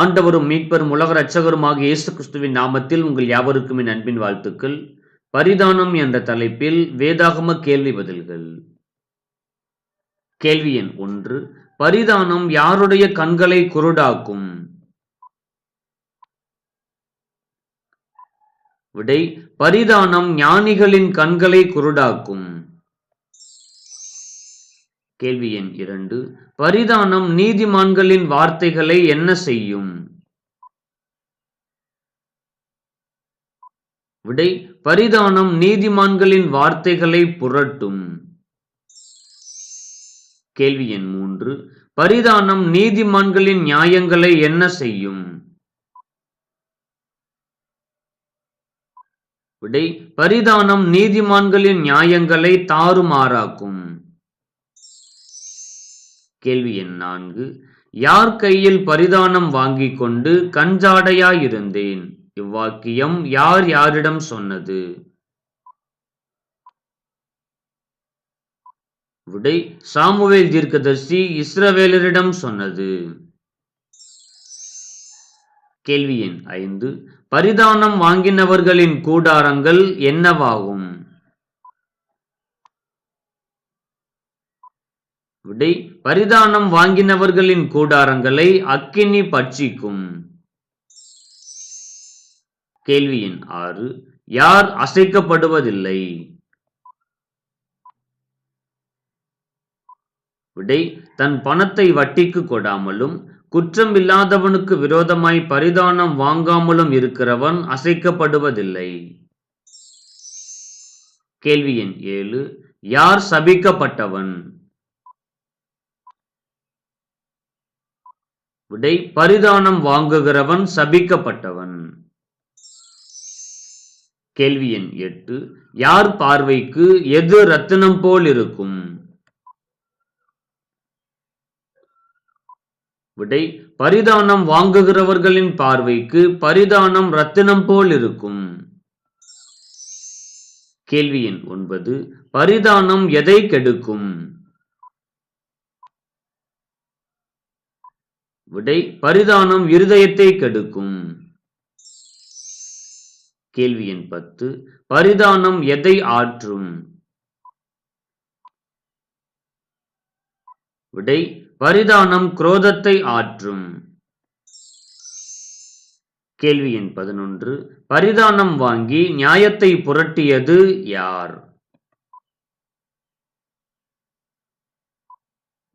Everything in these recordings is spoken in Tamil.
ஆண்டவரும் மீட்பரும் உலக இரட்சகருமாக இயேசு கிறிஸ்துவின் நாமத்தில் உங்கள் யாவருக்கும் என் அன்பின் வாழ்த்துக்கள். பரிதானம் என்ற தலைப்பில் வேதாகம கேள்வி பதில்கள். கேள்வி எண் ஒன்று. பரிதானம் யாருடைய கண்களை குருடாக்கும்? விடை பரிதானம் ஞானிகளின் கண்களை குருடாக்கும். கேள்வி எண் இரண்டு. பரிதானம் நீதிமான்களின் வார்த்தைகளை என்ன செய்யும்? விடை பரிதானம் நீதிமான்களின் வார்த்தைகளை புரட்டும். கேள்வி எண் மூன்று. பரிதானம் நீதிமான்களின் நியாயங்களை என்ன செய்யும்? விடை பரிதானம் நீதிமான்களின் நியாயங்களை தாறுமாறாக்கும். கேள்வி எண் நான்கு. யார் கையில் பரிதானம் வாங்கிக் கொண்டு கஞ்சாடையாயிருந்தேன் இவ்வாக்கியம் யார் யாரிடம் சொன்னது? விடை சாமுவேல் தீர்க்கதர்சி இஸ்ரவேலரிடம் சொன்னது. கேள்வி எண் ஐந்து. பரிதானம் வாங்கினவர்களின் கூடாரங்கள் என்னவாகும்? விடை பரிதானம் வாங்கினவர்களின் கூடாரங்களை அக்கினி பட்சிக்கும். கேள்வி எண் ஆறு யார் அசைக்கப்படுவதில்லை? விடை தன் பணத்தை வட்டிக்கு கொடாமலும் குற்றம் இல்லாதவனுக்கு விரோதமாய் பரிதானம் வாங்காமலும் இருக்கிறவன் அசைக்கப்படுவதில்லை. கேள்வி எண் ஏழு யார் சபிக்கப்பட்டவன்? விடை பரிதானம் வாங்குகிறவன் சபிக்கப்பட்டவன். கேள்வி எண் எட்டு யார் பார்வைக்கு எது ரத்தினம் போல் இருக்கும்? விடை பரிதானம் வாங்குகிறவர்களின் பார்வைக்கு பரிதானம் ரத்தினம் போல் இருக்கும். கேள்வி எண் ஒன்பது பரிதானம் எதை கெடுக்கும்? விடை பரிதானம் இருதயத்தை கெடுக்கும். கேள்வி எண் பத்து. பரிதானம் எதை ஆற்றும்? விடை பரிதானம் குரோதத்தை ஆற்றும். கேள்வி எண் பதினொன்று. பரிதானம் வாங்கி நியாயத்தை புரட்டியது யார்?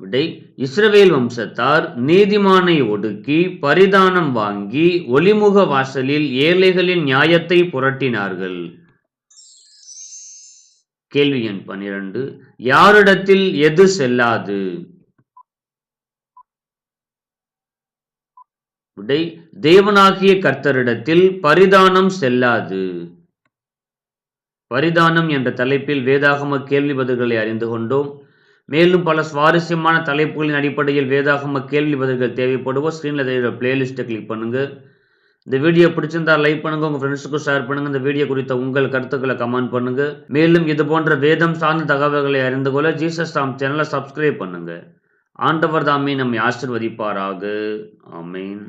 விடை இஸ்ரவேல் வம்சத்தார் நீதிமானை ஒடுக்கி பரிதானம் வாங்கி ஒளிமுக வாசலில் ஏழைகளின் நியாயத்தை புரட்டினார்கள். கேள்வி எண் பனிரெண்டு. யாரிடத்தில் எது செல்லாது? விடை தேவனாகிய கர்த்தரிடத்தில் பரிதானம் செல்லாது. பரிதானம் என்ற தலைப்பில் வேதாகம கேள்வி பதில்களை அறிந்து கொண்டோம். மேலும் பல சுவாரஸ்யமான தலைப்புகளின் அடிப்படையில் வேதாகம கேள்வி பதில்கள் தேவைப்படுவோம் ஸ்க்ரீனில் தெரிகிற பிளேலிஸ்ட்டை கிளிக் பண்ணுங்கள் இந்த வீடியோ பிடிச்சிருந்தா லைக் பண்ணுங்க உங்கள் ஃப்ரெண்ட்ஸுக்கும் ஷேர் பண்ணுங்க. இந்த வீடியோ குறித்த உங்கள் கருத்துக்களை கமெண்ட் பண்ணுங்க. மேலும் இது போன்ற வேதம் சார்ந்த தகவல்களை அறிந்து கொள்ள ஜீசஸ் தாம் சேனலை சப்ஸ்கிரைப் பண்ணுங்க. ஆண்டவர் தாமே நம்மை ஆசிர்வதிப்பாராக. ஆமேன்.